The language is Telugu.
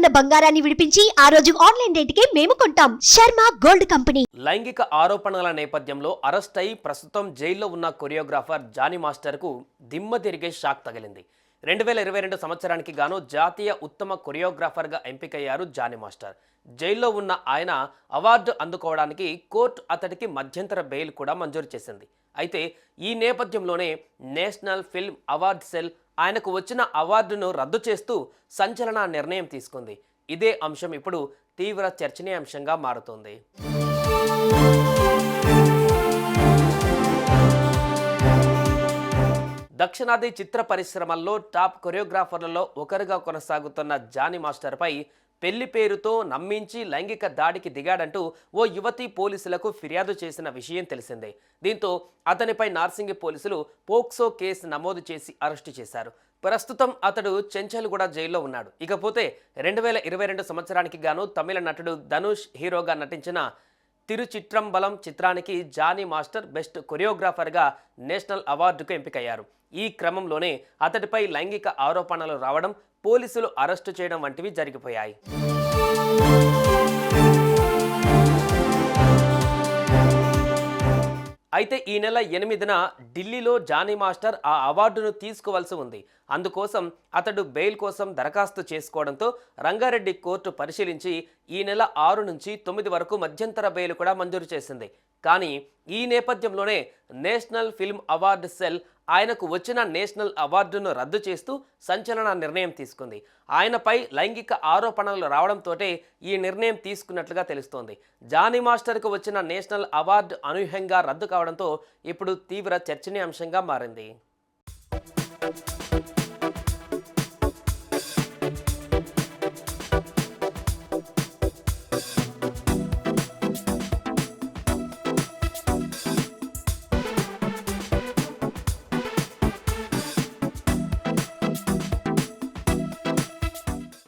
ఉన్న బంగారాన్ని విడిపించి ఆ రోజు ఆన్లైన్ రేటుకే మేము కొంటాం. Sharma gold company. లైంగిక ఆరోపణల నేపథ్యంలో అరెస్ట్ అయి ప్రస్తుతం జైల్లో ఉన్న కొరియోగ్రాఫర్ జానీ మాస్టర్కు దిమ్మ తిరిగే షాక్ తగిలింది. రెండు వేల ఇరవై రెండు సంవత్సరానికి గాను జాతీయ ఉత్తమ కొరియోగ్రాఫర్గా ఎంపికయ్యారు జానీ మాస్టర్. జైల్లో ఉన్న ఆయన అవార్డు అందుకోవడానికి కోర్టు అతడికి మధ్యంతర బెయిల్ కూడా మంజూరు చేసింది. అయితే ఈ నేపథ్యంలోనే నేషనల్ ఫిల్మ్ అవార్డ్ సెల్ ఆయనకు వచ్చిన అవార్డును రద్దు చేస్తూ సంచలన నిర్ణయం తీసుకుంది. ఇదే అంశం ఇప్పుడు తీవ్ర చర్చనీయాంశంగా మారుతోంది. దక్షిణాది చిత్ర పరిశ్రమల్లో టాప్ కొరియోగ్రాఫర్లలో ఒకరుగా కొనసాగుతున్న జానీ మాస్టర్పై పెళ్ళి పేరుతో నమ్మించి లైంగిక దాడికి దిగాడంటూ ఓ యువతి పోలీసులకు ఫిర్యాదు చేసిన విషయం తెలిసిందే. దీంతో అతనిపై నార్సింగి పోలీసులు పోక్సో కేసు నమోదు చేసి అరెస్టు చేశారు. ప్రస్తుతం అతడు చెంచల్గూడ జైల్లో ఉన్నాడు. ఇకపోతే రెండు వేల ఇరవై రెండు సంవత్సరానికి గాను తమిళ నటుడు ధనుష్ హీరోగా నటించిన తిరుచిట్రంబలం చిత్రానికి జానీ మాస్టర్ బెస్ట్ కొరియోగ్రాఫర్గా నేషనల్ అవార్డుకు ఎంపికయ్యారు. ఈ క్రమంలోనే అతడిపై లైంగిక ఆరోపణలు రావడం పోలీసులు అరెస్టు చేయడం వంటివి జరిగిపోయాయి. అయితే ఈ నెల ఎనిమిదిన ఢిల్లీలో జానీ మాస్టర్ ఆ అవార్డును తీసుకోవాల్సి ఉంది. అందుకోసం అతడు బెయిల్ కోసం దరఖాస్తు చేసుకోవడంతో రంగారెడ్డి కోర్టు పరిశీలించి ఈ నెల ఆరు నుంచి తొమ్మిది వరకు మధ్యంతర బెయిల్ కూడా మంజూరు చేసింది. కానీ ఈ నేపథ్యంలోనే నేషనల్ ఫిల్మ్ అవార్డు సెల్ ఆయనకు వచ్చిన నేషనల్ అవార్డును రద్దు చేస్తూ సంచలన నిర్ణయం తీసుకుంది. ఆయనపై లైంగిక ఆరోపణలు రావడంతోటే ఈ నిర్ణయం తీసుకున్నట్లుగా తెలుస్తోంది. జానీ మాస్టర్కు వచ్చిన నేషనల్ అవార్డు అనూహ్యంగా రద్దు కావడంతో ఇప్పుడు తీవ్ర చర్చనీయాంశంగా మారింది.